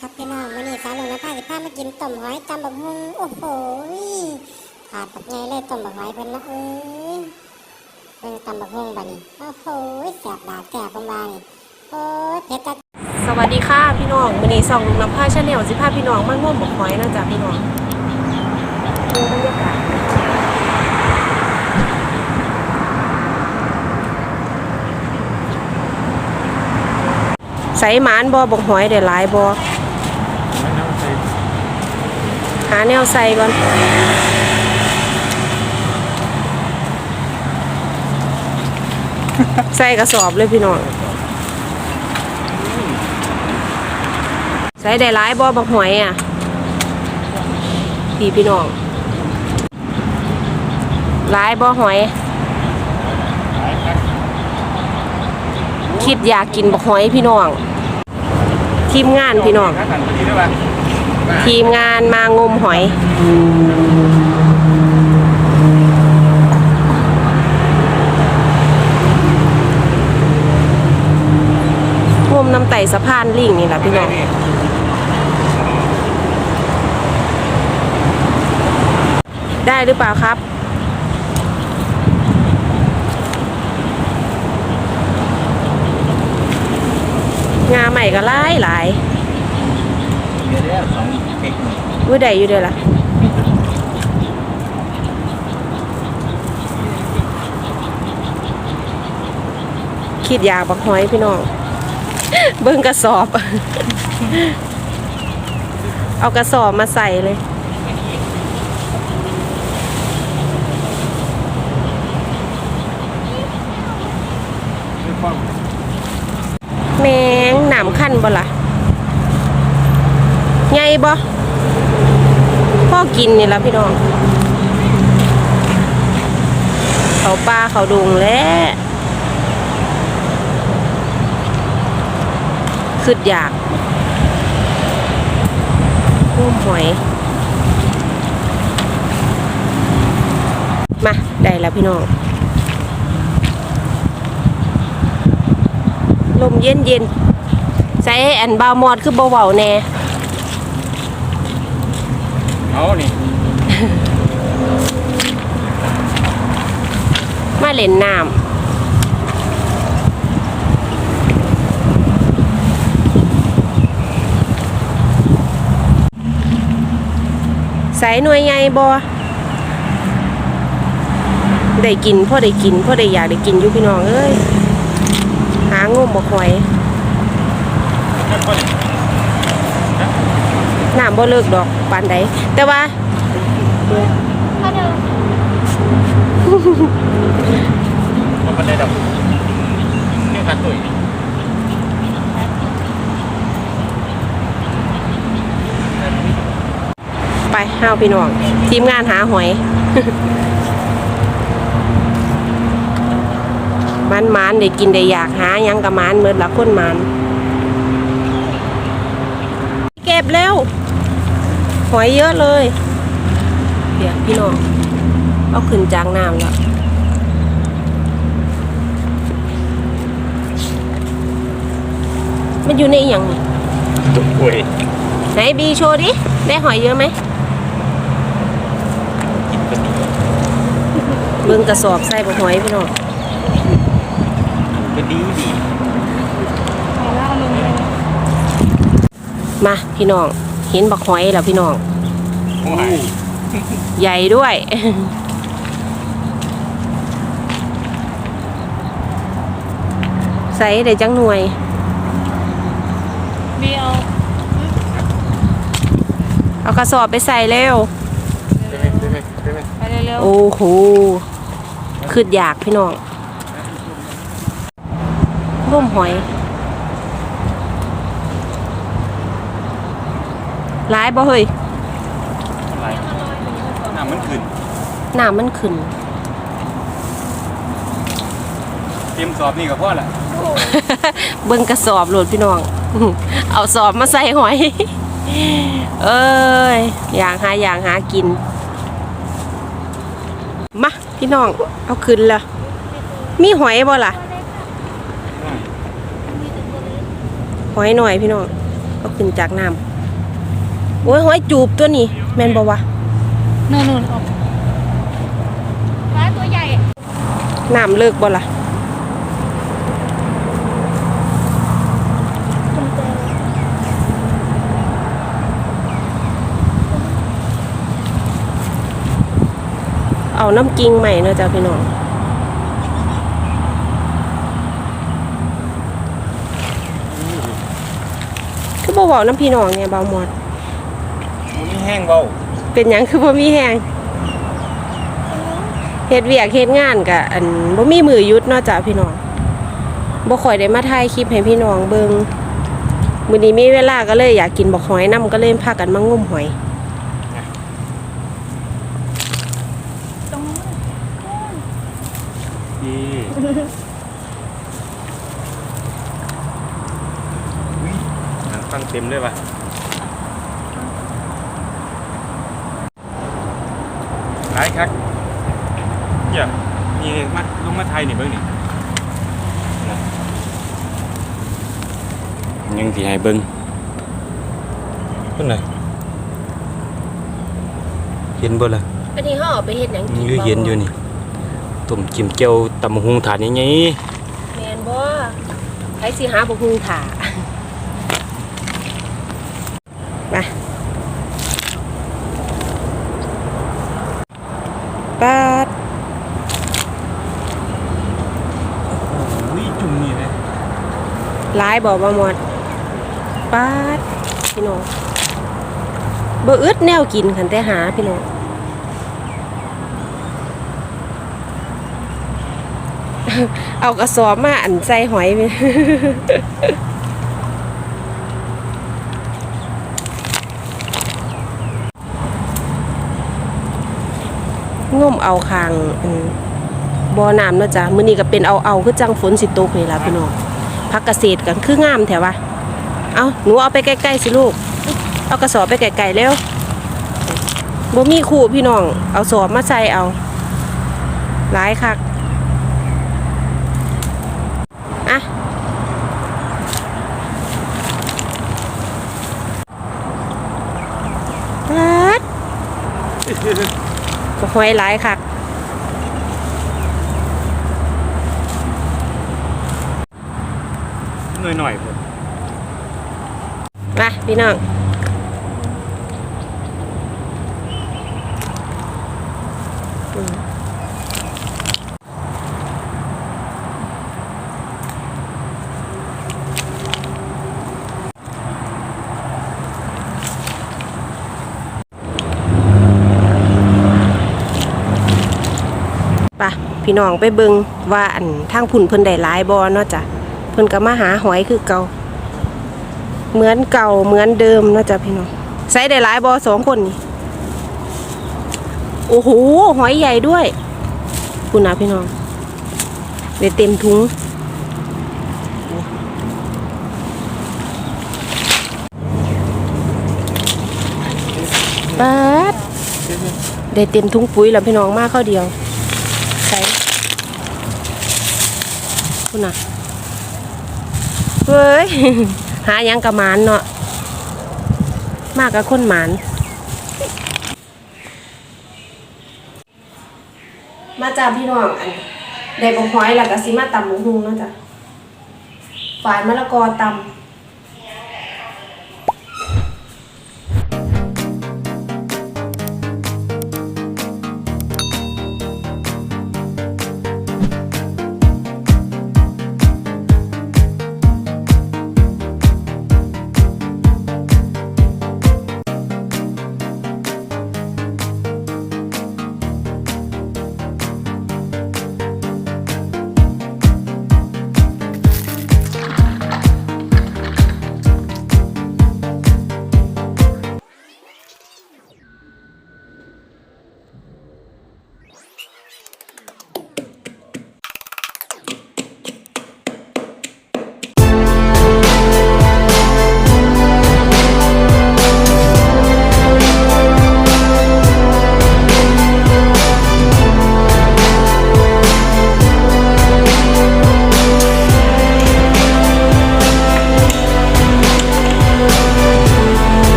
ครับพี่น้องวันนี้สาวลวงนภาสิพามากินต้มหอยตำบักฮุงโอ้โหขาดปักไงเลยต้มบักหอยเพิ่นนะเอ้ยเพิ่นตำบักฮุงบัดนี้โอ้โหแสบดาแสบประมาณนี้โอ้เผ็ดตาสวัสดีค่ะพี่น้องวันนี้ส่องลุงน้ำผ้าชาแนลสิพาพี่น้องมาร่วมบอกหอยนะจ๊ะพี่น้องดูบรรยากาศใส่หมานบอบอกหอยได้หลายบอ หาแนวใส่ก่อนใส่กระสอบเลยพี่น้องใส่ได้หลายบ่บักหอยอะพี่พี่น้องหลายบ่หอย คิดอยากกินบักหอยพี่น้องทีมงานพี่น้อง ทีมงานมางมหอย งมน้ำไต่สะพานลิงนี่แหละพี่น้องได้หรือเปล่าครับงาใหม่ก็หลายหลาย อุ้ยได้อยู่เด้อล่ะคิดอยากบักหอยพี่น้อง เบิ่งกระสอบ เอากระสอบมาใส่เลย แมงหนามขั้นบ่ล่ะไงบ่ กินนี่ละพี่น้อง เขาปลาเขาดุงแล้วขึ้นอยากกุ้มหอย มา ได้แล้วพี่น้อง ลมเย็นเย็นใส่อันบาวมอดคือเบาเบาๆแน่ เอานี่ มาเล่นน้ำใส่หน่วยไงบอได้กินพ่อได้กินพ่อได้อยากได้กินอยู่พี่น้องเอ้ย หางมบ่คอย น้ำบ่เลิกดอกปานใดแต่ว่ามันเป็นได้ดอกนี่ขัดตุ๋ยไปห้าวพี่น้อง ทีมงานหาหอยมันมันๆได้กินได้อยากหาหยังกับมันเหมือนละคนมัน เก็บแล้ว หอยเยอะเลยเดี๋ยวพี่น้องเอาขึ้นจางน้ำแล้วมันอยู่ในอหย่างนี้ตุกปุยไหนบีโชว์ดิ ได้หอยเยอะไหมกินก็ดีเบิ่งกระสอบใส่บหอยพี่น้องก็ดีดีมาพี่น้อง เห็นบักหอยแล้วพี่น้องโอ้ยใหญ่ด้วย ใส่ได้จังหน่วยบีเอาเอากระสอบไปใส่เร็วได้ไหมได้ไหมได้ไหมไปเร็วโอ้โหขึ้นอยากพี่น้องร่มหอย ร้ายบ่เฮ้ยอะไรน้ำมันขึ้นน้ำมันขึ้น เตรียมสอบนี่กับพ่อแหละเบิ่งกระสอบโหลดพี่น้อง เอาสอบมาใส่หอย เอ้ย อย่างหาอย่างหากิน มาพี่น้อง เอาขึ้นละมีหอยบ่ล่ะ หอยหน่อยพี่น้องๆเอาขึ้นจากน้ำ โอ้ยหอยจูบตัวนี้ แม่นบ่วะนู่นๆออกปลาตัวใหญ่น้ำเลิกบ่ล่ะเอาน้ำกิ้งใหม่เนอะจ้าพี่น้องคือบ่บอกน้ำพี่น้องเนี่ยเบาหมดมันไม่แห้งเบาเป็นหยังคือบ่มีแหงเฮ็ดเวียกเฮ็ดงานกะอันบ่มีมือหยุดเนาะจ้ะพี่น้องบ่ค่อยได้มาถ่ายคลิปให้พี่น้องเบิ่งมื้อนี้มีเวลาก็เลยอยากกินบักหอยนํก็เลยพากันมางมหอยตรงนู้นดีหางตั้งเต็มเลยป่ะ หลายครับเนี่ยมีมาลงมาไทยนี่เบิ่งนี่ยังสิให้เบิ่งเพิ่นน่ะเห็นบ่ล่ะอันนี้เฮาเอาไปเฮ็ดหยังกินนี่เย็นอยู่นี่ต้มจิ้มเจียวตำบักหุงถาดใหญ่แม่นบ่ใครสิหาบ่ฮู้ถ่ามาปาด ๆอุ้ยจุ่มนี่เลย หลายบ่บ่หมดปาดพี่น้องบ่อึดแนวกินคันแต่หาพี่น้องเอากระสอบมาอันใส่หอยไปง่มเอาคางบ่อน้ำเนาะจ้ะมื้อนี้ก็เป็นเอาเอาคือจังฝนสิตกนี่ล่ะพี่น้อง พักเกษตรกันคืองามแถววะเอาหนูเอาไปใกล้ๆสิลูก เอากระสอบไปไกลๆเร็วบ่มีคู่พี่น้อง เอาสอบมาใส่เอา หลายคักอะปัดก็หอยหลายคัก หน่อยหน่อยๆพุ่นมาพี่น้องปะพี่น้องไปเบิงว่าอันทางพุ่นเพิ่นได้หลายบอเนาะจ้ะ เพิ่นก็มาหาหอยคือเก่า เหมือนเก่าเหมือนเดิมนาะจ๊ะพี่น้องใส่ได้หลายบอสองคนนี่โอ้โหหอยใหญ่ด้วยคุณนะพี่น้องได้เต็มถุงปัดได้เต็มถุงปุ๋ยแล้วพี่น้องมากข้าวเดียว ใส่คุณน่ะ เฮ้ย หายังกะมานเนาะ มากกับคนหมาน มาจาพี่น้องอันได้บกหอยแล้วก็สิมาตำหมูหุงเนาะจ้ะฝานมะละกอตำ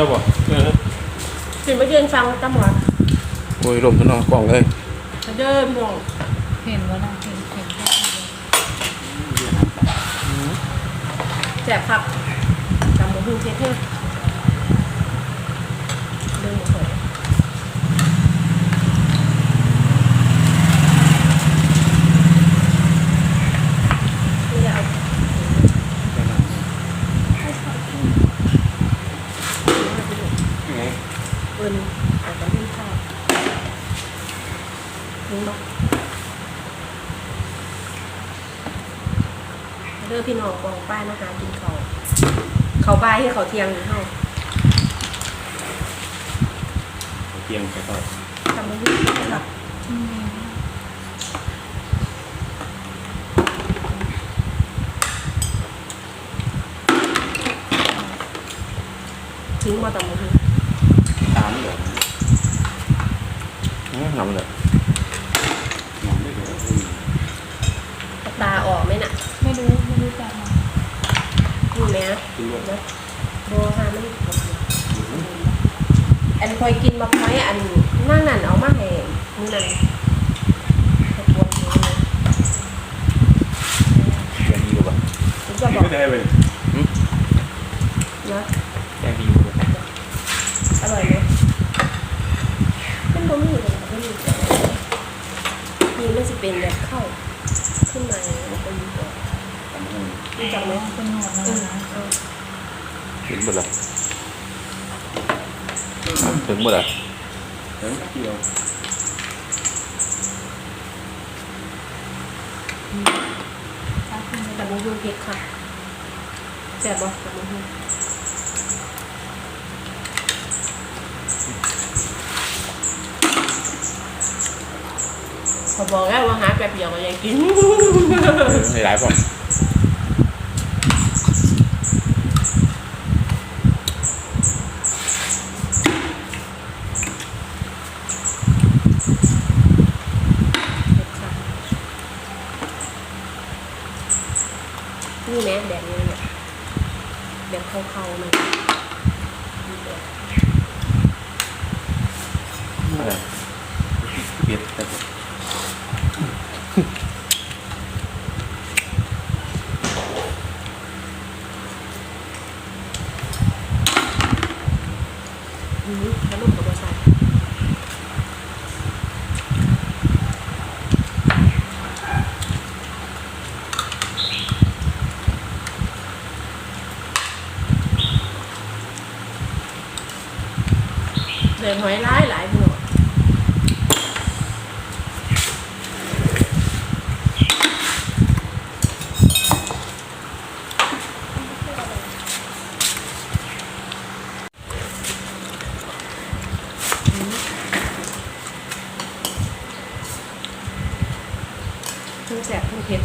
แล้วบ่เออขึ้นมายืนฟังตำหัวโอ้ยลมข้างนอกกล่องเลยเดินมองเห็นว่านะเห็นเห็นแค่แสบครับตำหมูหุ่นเท่ๆเดินหมดเลยไม่ได้เอา ไง เอินอาจจะไม่ชอบนี่บอกเด้อพี่น้องกอง ป้ายมาหากินเขาวเขาป้ายให้เขาเทียงอยู่เฮาเตียงไปต่อทำไม่ได้ครับอืมทิ้งมาต่อมือตามเลยน้ำเลยน้ำได้เลยตาออกไหมน่ะ ไม่รู้ ไม่รู้จักมา นี่ไหมกินด้วยนะโบฮาไม่อันคอยกินมาพร้อยอันนั่งนั่นเอามาให้มือนั่นขบวนนี้นะแกงดีกว่าผมจะบอกไม่ได้เลยนะแกงดีกว่าอร่อยไหมเป็นบะหมี่เลยบะหมี่นี่มันจะเป็นแบบเข้าขึ้นมามันเป็นแบบ รู้จักไหมเป็นหนวดนะเออนะเออถึงหมดเลยถึงหมดเลยถึงเดียวถ้าคุณแต่บะหมี่เผ็ดค่ะแซ่บบ่แต่บะหมี่เขาบอกแล้วว่าหาแป๊บเดียวก็ยังกินให้หลายป่ะ นี่แม่แบบนี้เนี่ย แบบเข้าๆมัน เบียดแต่ อืมขนมกับบะใส่ เดินหอยร้ายหลายหมด ทั้งแสบทั้งเผ็ด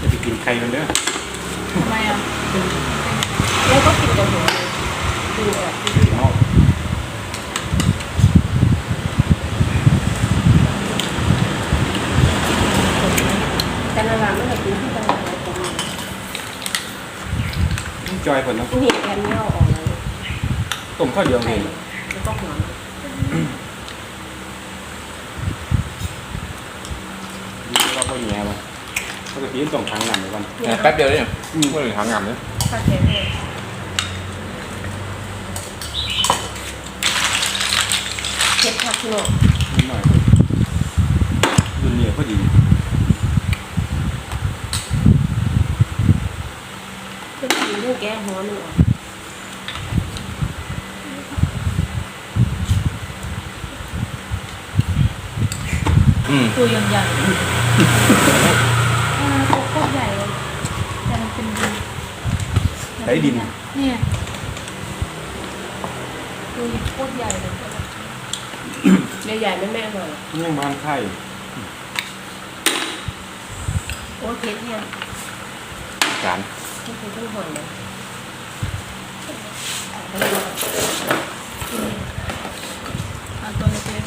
จะไปกินไข่มันเด้อ ทำไมอะ แล้วก็กินกับหัวเลยดูแบบ นอก แต่นาราไม่เคยกินที่ตลาดเลยผม จอยคนเนาะนี่แอนเนียลออกเลยต้มข้าวเดียวเอไข่งแล้วก็หัวเราก็แง่มาปกติต้องทางงานเลยวันเนี่ยแป๊บเดียวเนี่ยไม่ถึงทางงานเลยข้าวแกงแห้งเผ็ดผักหนอกนิดหน่อยดุนเนี่ยพอดี เพื่อกินเรื่ องแก้หัวหนึ่งออกอืม ตัวยังใหญ่อ่าตัวโคตรใหญ่เลยแต่มันเป็นดินใช้ดิน เนี่ยตัวโคตรใหญ่เลยใหญ่ๆไม่แม่หน่อยยังบานไข่โอ้เผ็ดเนี่ยการนี่คือต้นหอยนะ เอาตัวเล็ก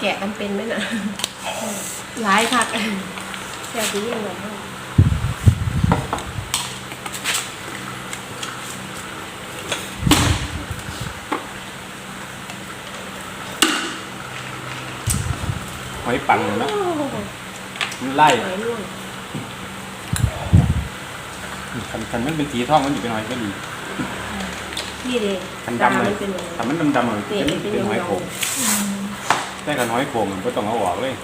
แกะกันเป็นไหมน่ะหลายคักแกะดีอยังไง อยปังเลยเนาะมันไล่หอยลวกคันคันมันเป็นสีทองมันอยู่เป็นหอยก็ดีนี่เลยคันดำเลยมันเป็นยังไงคันมันดำๆมันเตะเป็นเป็นเป็นหอยยาวๆโขงแต่คันหอยโขงมันก็ต้องเอาออกเลย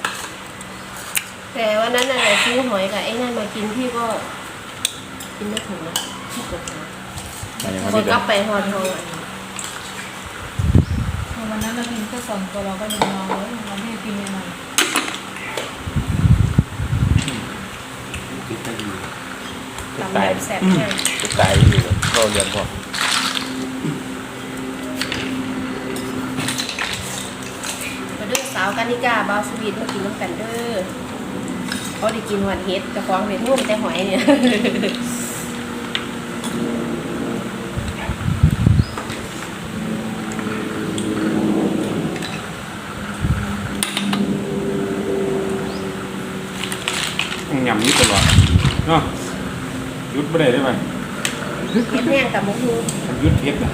แต่วันนั้นน่ะซื้อหอยกับไอ้นั่นมากินพี่ก็ กินไม่ถูกนะที่กดนะมันยังคไม่นได้กลับไปหอนทองอะๆวันนั้นเรากินแค่สองตัวเราก็ยังนอนเลยเราไม่ได้กินเลยหน่อย ติด ได้ดีตำแบบแซ่บแน่ติดตายอยู่เราเรียนพอมาเด้อสาวกานิกาบาวสวีทมากินน้ำกันเด้อเขาได้กินหวานเฮ็ดแต่ของเห็นุ่วมแต่หอยเนี่ยยำนี่ตลอด เนาะหยุดไม่ได้ได้ไหม เฮ็ดแห้งกับมะฮูหยุดเทปนะ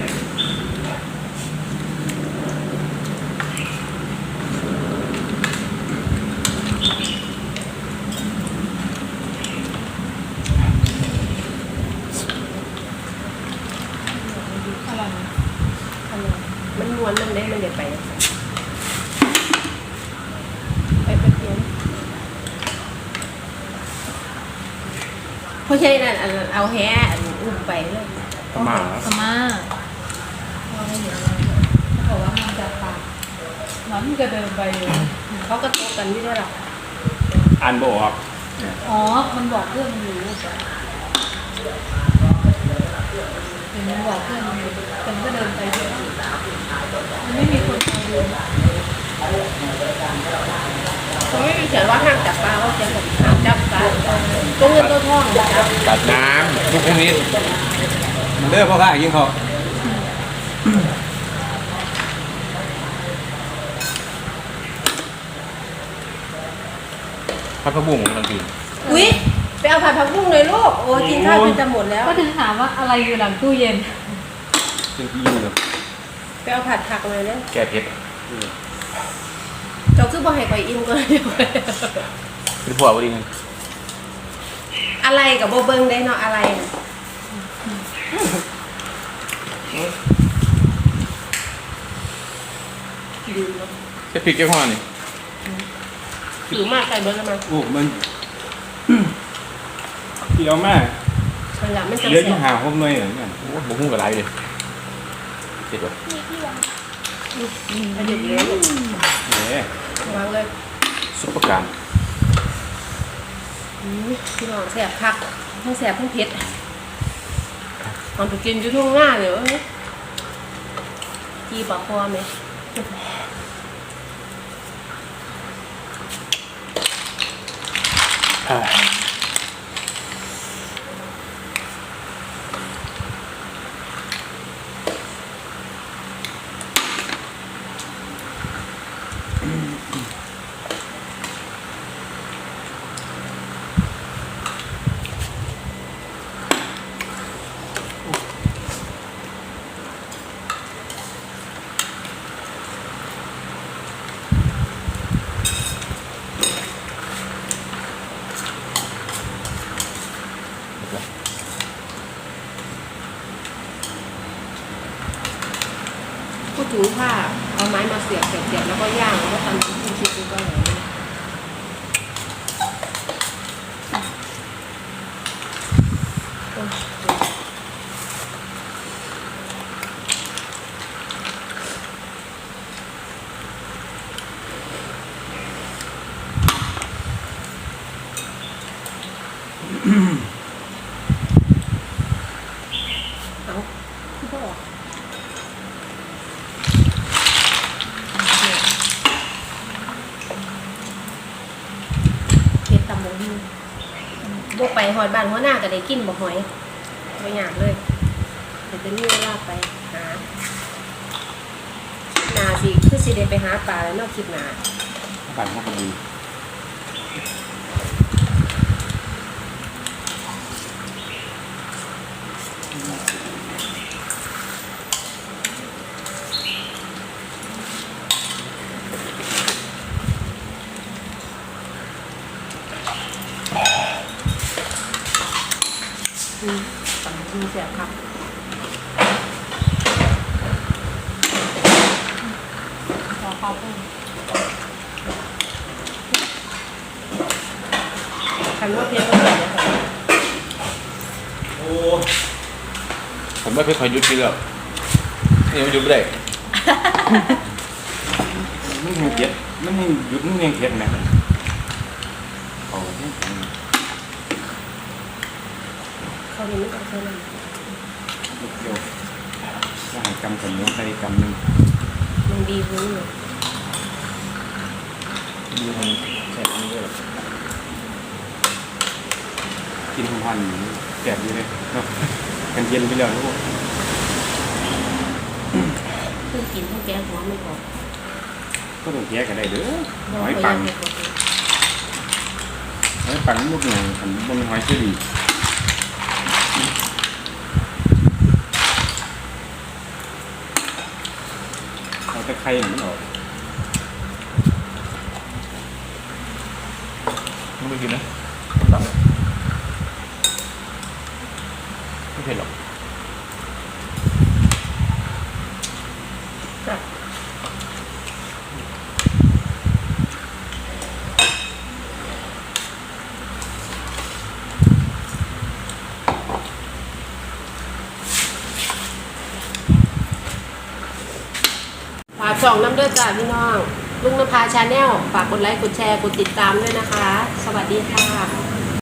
อร่อยไหม มันม้วนมันได้มันเดี๋ยวไปไปไปเพียนเพราะ ใช่นั่นอันนั้นเอาแฮอันอุ้มไปเลยประมาณสมาเราไม่เห็นเลยเขาบอกว่ามันจะปากน้องมันก็เดินไปอยู่เขาก็โตะกันอยู่ด้วยหรอกอ่านบออกอ๋อ มันบอกเพื่อนมันอยู่เห็นมันบอกเพื่อนมันอยู่แต่มันก็เดินไปเรื่อยมันไม่มีคนคอยดู เขาไม่มีเขียนว่าห้ามจับปลาเขาเขียนแบบห้ามจับปลาตัวเงินตัวทองจับตัดน้ำลูกพวกนี้มันเลิกพ่อข้ายิงเขาพัดพระบุ้งมันกินอุ้ยไปเอาผัดผักบุ้งเลยลูกโอ้ยกินข้าวจนจะหมดแล้วก็ถึงถามว่าอะไรอยู่หลังตู้เย็นเป็นที่อยู่แบบไปเอาผัดผักเลยเลยแก้เผ็ด เจ้าคือบ่ให้ไปอิ่มก่อนเดี๋ยวเป็นผัวพอดีไงอะไรกับโบเบิงได้เนาะอะไรน่ะลืมเนาะแค่พริกแค่ข้อนี่ถือมากใส่เบิร์แล้วมาโอ้ มันเกี่ยวมากมันหลังมันจะเลือดแสที่บหาพวกหน่วยเหมือนกันโอ้บุ้งกับไรเลยเจ็บปะกระดิบเลยลูกเนี่ยวางเลยซุปเปอร์การอืมพี่น้องแสบคักทั้งแสบทั้งเผ็ดตอนไปกินอยู่ทุ่งหน้าเลยเอ้ยกีปลาคอไหมอ่าพูดถึงถ้าเอาไม้มาเสียบเสียบเสียบแล้วก็ย่างแล้วก็ตำน้ำจิ้มซีฟู้ดก็อร่อยนะโอ้ย เอาคือบ่ออก อยู่บ่ไป หอดบ้านหัวหน้าก็ได้กินบ่หอยบ่อยากเลยแต่เป็นมีเวลาไปหาคลิปหนาสิคือสิได้ไปหาปลาแล้วนอกคลิปนาปั่นเข้ากันดี ตำจิ้มเสียบครับ ขอข้าวปุ้ง คันว่าเพียงก็เสียบนะคะโอ้ผมไม่เคยคอยหยุดกินหรอกนี่มันหยุดไม่ได้มันยังเจ็ดมันยังหยุดมันยังเจ็ดนะโอ้ยเข้านี้ไม่ต้องเท่านั้นลูกเดียวว่าให้กำกับนิ้วใส่กำหนึ่ง มันดีขึ้นอยู่ ดูมันแสบนี่เลยกินทุกวันแสบอยู่เลยเนาะกันเย็นไปแล้วลูกเพิ่งกินเพิ่งแกงหัวไม่พอก็ต้องแก้กันได้เด้อหอยปังหอยปังลูกหนึ่งอันบนหอยเชอรี่เอาตะไคร้มันออกมึงไปกินนะตับไม่เผ็ดหรอก จ้ะ ส่องน้ำเด้อจ้าพี่น้อง ลุงนภาชาแนลฝากกดไลค์กดแชร์กดติดตามด้วยนะคะ สวัสดีค่ะ